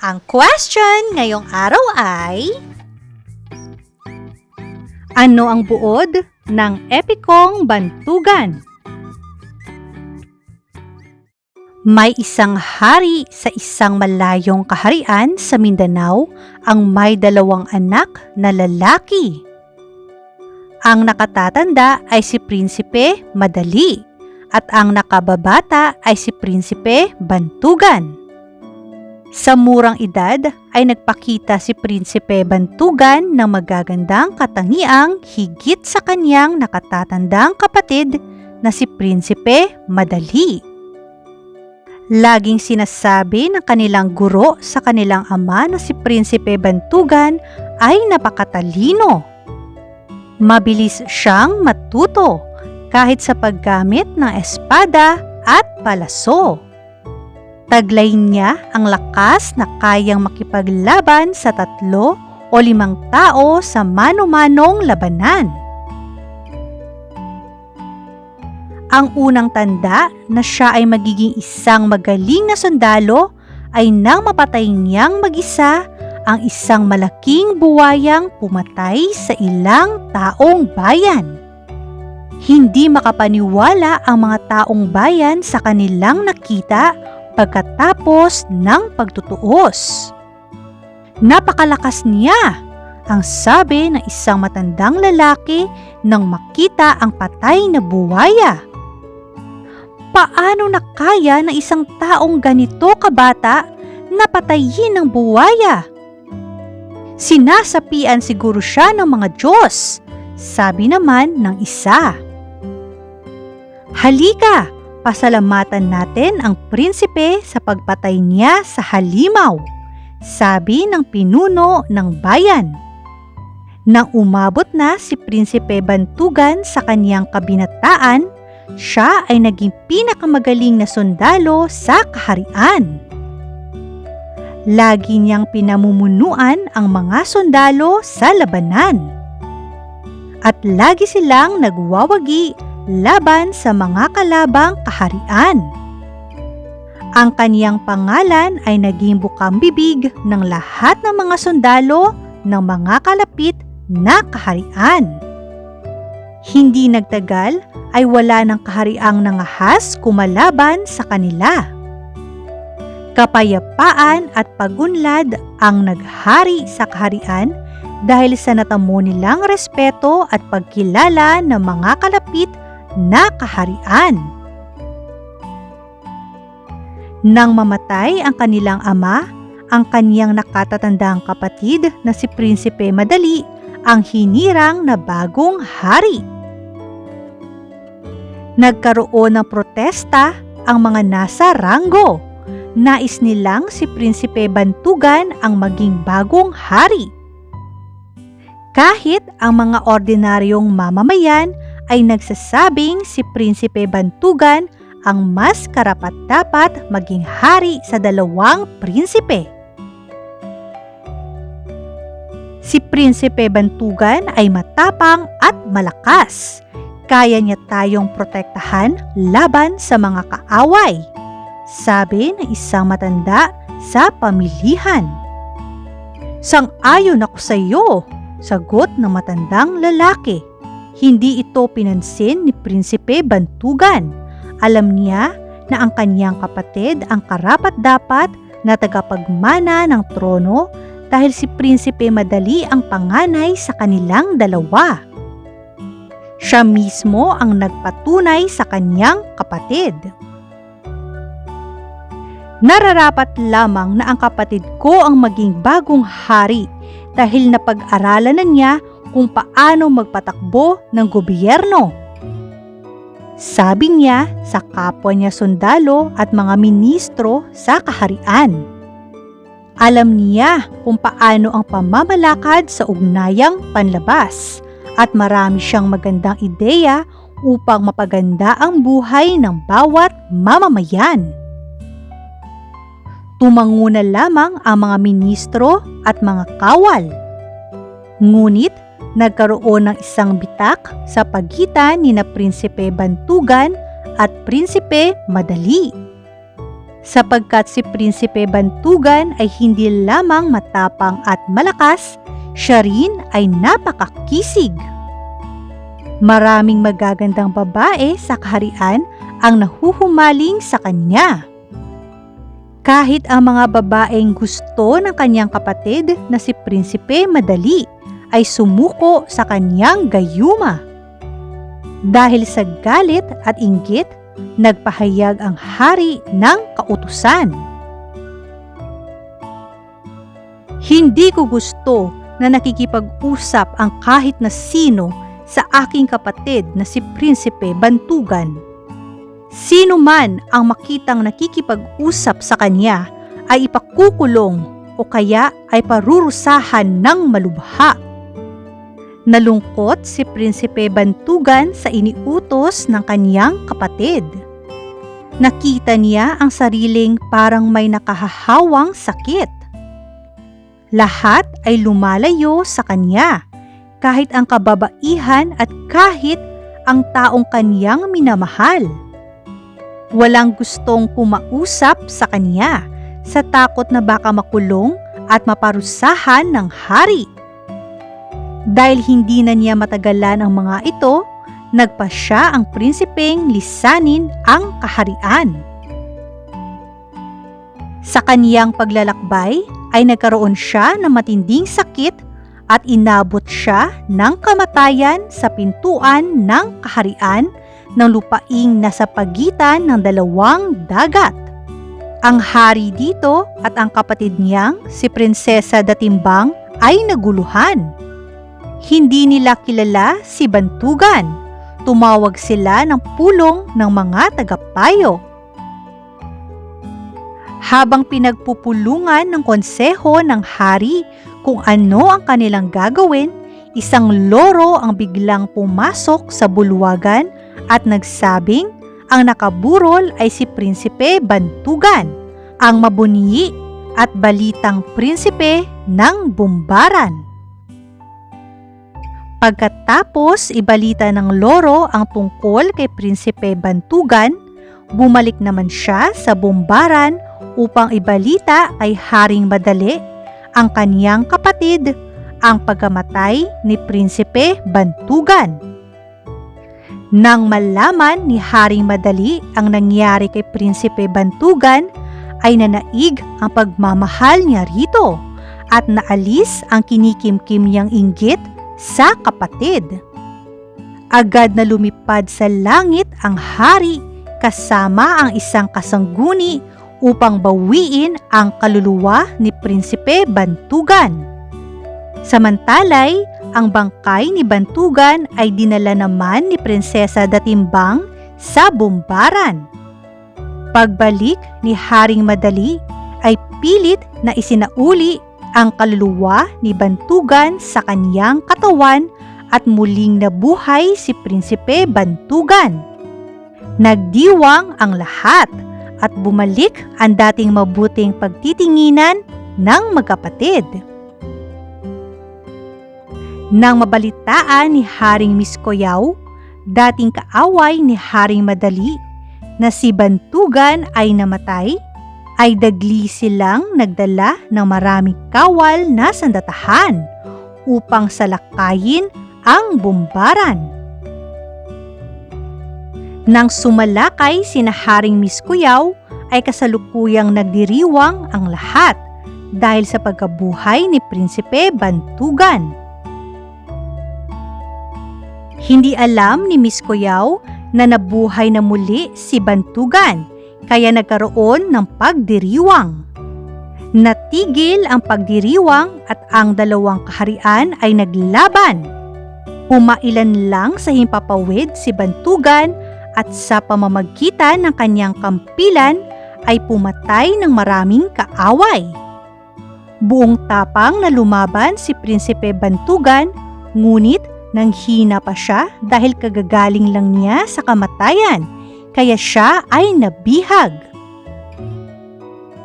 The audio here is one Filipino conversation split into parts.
Ang question ngayong araw ay Ano ang buod ng epikong bantugan? May isang hari sa isang malayong kaharian sa Mindanao ang may dalawang anak na lalaki. Ang nakatatanda ay si Prinsipe Madali at ang nakababata ay si Prinsipe Bantugan. Sa murang edad ay nagpakita si Prinsipe Bantugan ng magagandang katangiang higit sa kanyang nakatatandang kapatid na si Prinsipe Madali. Laging sinasabi ng kanilang guro sa kanilang ama na si Prinsipe Bantugan ay napakatalino. Mabilis siyang matuto kahit sa paggamit ng espada at palaso. Taglay niya ang lakas na kayang makipaglaban sa tatlo o limang tao sa mano-manong labanan. Ang unang tanda na siya ay magiging isang magaling na sundalo ay nang mapatay niyang mag-isa ang isang malaking buwayang pumatay sa ilang taong bayan. Hindi makapaniwala ang mga taong bayan sa kanilang nakita pagkatapos ng pagtutuos. Napakalakas niya, ang sabi ng isang matandang lalaki nang makita ang patay na buwaya paano nakaya ng isang taong ganito kabata na patayin ng buwaya? Sinasapian siguro siya ng mga Diyos, sabi naman ng isa. Halika, pasalamatan natin ang prinsipe sa pagpatay niya sa halimaw, sabi ng pinuno ng bayan. Nang umabot na si Prinsipe Bantugan sa kaniyang kabinataan, siya ay naging pinakamagaling na sundalo sa kaharian. Lagi niyang pinamumunuan ang mga sundalo sa labanan. At lagi silang nagwawagi laban sa mga kalabang kaharian. Ang kaniyang pangalan ay naging bukang bibig ng lahat ng mga sundalo ng mga kalapit na kaharian. Hindi nagtagal ay wala ng kahariang nangahas kumalaban sa kanila. Kapayapaan at pagunlad ang naghari sa kaharian dahil sa natamo nilang respeto at pagkilala ng mga kalapit na kaharian. Nang mamatay ang kanilang ama, ang kaniyang nakatatandang kapatid na si Prinsipe Madali ang hinirang na bagong hari. Nagkaroon ng protesta ang mga nasa ranggo. Nais nilang si Prinsipe Bantugan ang maging bagong hari. Kahit ang mga ordinaryong mamamayan ay nagsasabing si Prinsipe Bantugan ang mas karapat-dapat maging hari sa dalawang prinsipe. Si Prinsipe Bantugan ay matapang at malakas kaya niya tayong protektahan laban sa mga kaaway, sabi ng isang matanda sa pamilihan. Sang-ayon ako sa iyo, sagot ng matandang lalaki. Hindi ito pinansin ni Prinsipe Bantugan. Alam niya na ang kanyang kapatid ang karapat-dapat na tagapagmana ng trono dahil si Prinsipe Madali ang panganay sa kanilang dalawa. Siya mismo ang nagpatunay sa kanyang kapatid. Nararapat lamang na ang kapatid ko ang maging bagong hari dahil napag-aralan na niya kung paano magpatakbo ng gobyerno. Sabi niya sa kapwa niya sundalo at mga ministro sa kaharian. Alam niya kung paano ang pamamalakad sa ugnayang panlabas at marami siyang magandang ideya upang mapaganda ang buhay ng bawat mamamayan. Tumanguna lamang ang mga ministro at mga kawal. Ngunit nagkaroon ng isang bitak sa pagitan ni na Prinsipe Bantugan at Prinsipe Madali. sapagkat si Prinsipe Bantugan ay hindi lamang matapang at malakas, siya rin ay napakakisig. Maraming magagandang babae sa kaharian ang nahuhumaling sa kanya. Kahit ang mga babaeng gusto ng kanyang kapatid na si Prinsipe Madali ay sumuko sa kanyang gayuma. Dahil sa galit at inggit, nagpahayag ang hari ng kautusan. Hindi ko gusto na nakikipag-usap ang kahit na sino sa aking kapatid na si Prinsipe Bantugan. Sino man ang makitang nakikipag-usap sa kanya ay ipakukulong o kaya ay parurusahan ng malubha. Nalungkot si Prinsipe Bantugan sa iniutos ng kanyang kapatid. Nakita niya ang sariling parang may nakahahawang sakit. Lahat ay lumalayo sa kanya, kahit ang kababaihan at kahit ang taong kanyang minamahal. Walang gustong pumausap sa kanya sa takot na baka makulong at maparusahan ng hari. Dahil hindi na niya matagalan ang mga ito, nagpa siya ang prinsipeng lisanin ang kaharian. Sa kaniyang paglalakbay ay nagkaroon siya ng matinding sakit at inabot siya ng kamatayan sa pintuan ng kaharian ng lupaing nasa pagitan ng dalawang dagat. Ang hari dito at ang kapatid niyang si Prinsesa Datimbang ay naguluhan. Hindi nila kilala si Bantugan. Tumawag sila ng pulong ng mga tagapayo. Habang pinagpupulungan ng konseho ng hari kung ano ang kanilang gagawin, isang loro ang biglang pumasok sa bulwagan at nagsabing ang nakaburol ay si Prinsipe Bantugan, ang mabunyi at balitang prinsipe ng Bumbaran. Pagkatapos ibalita ng loro ang tungkol kay Prinsipe Bantugan, bumalik naman siya sa Bumbaran upang ibalita kay Haring Madali ang kaniyang kapatid ang pagkamatay ni Prinsipe Bantugan. Nang malaman ni Haring Madali ang nangyari kay Prinsipe Bantugan, ay nanaig ang pagmamahal niya rito at naalis ang kinikimkim niyang inggit sa kapatid. Agad na lumipad sa langit ang hari kasama ang isang kasangguni upang bawiin ang kaluluwa ni Prinsipe Bantugan. Samantalay, ang bangkay ni Bantugan ay dinala naman ni Prinsesa Datimbang sa Bumbaran. Pagbalik ni Haring Madali ay pilit na isinauli ang kaluluwa ni Bantugan sa kaniyang katawan at muling nabuhay si Prinsipe Bantugan. Nagdiwang ang lahat at bumalik ang dating mabuting pagtitinginan ng magkapatid. Nang mabalitaan ni Haring Miskoyaw, dating kaaway ni Haring Madali, na si Bantugan ay namatay, ay dagli silang nagdala ng maraming kawal na sandatahan upang salakayin ang bumbaran. Nang sumalakay sina Haring Miskuyaw ay kasalukuyang nagdiriwang ang lahat dahil sa pagkabuhay ni Prinsipe Bantugan. Hindi alam ni Miss Kuyaw na nabuhay na muli si Bantugan kaya nagkaroon ng pagdiriwang. Natigil ang pagdiriwang at ang dalawang kaharian ay naglaban. Pumailan lang sa himpapawid si Bantugan at sa pamamagitan ng kanyang kampilan ay pumatay ng maraming kaaway. Buong tapang na lumaban si Prinsipe Bantugan, ngunit nang hina pa siya dahil kagagaling lang niya sa kamatayan, kaya siya ay nabihag.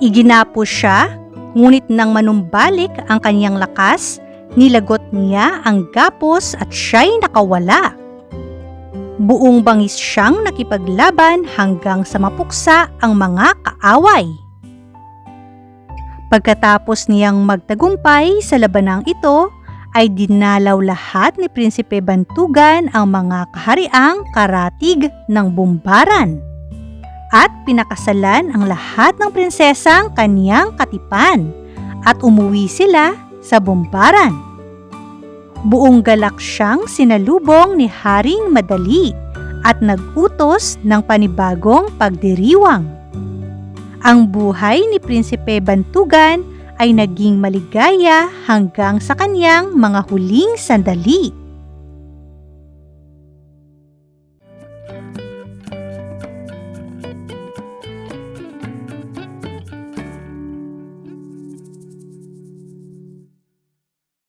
Iginapo siya, ngunit nang manumbalik ang kanyang lakas, nilagot niya ang gapos at siya'y nakawala. Buong bangis siyang nakipaglaban hanggang sa mapuksa ang mga kaaway. Pagkatapos niyang magtagumpay sa labanang ito, ay dinalaw lahat ni Prinsipe Bantugan ang mga kahariang karatig ng bumbaran. At pinakasalan ang lahat ng prinsesang kaniyang katipan at umuwi sila sa bumbaran. Buong galak siyang sinalubong ni Haring Madali at nagutos ng panibagong pagdiriwang. Ang buhay ni Prinsipe Bantugan ay naging maligaya hanggang sa kanyang mga huling sandali.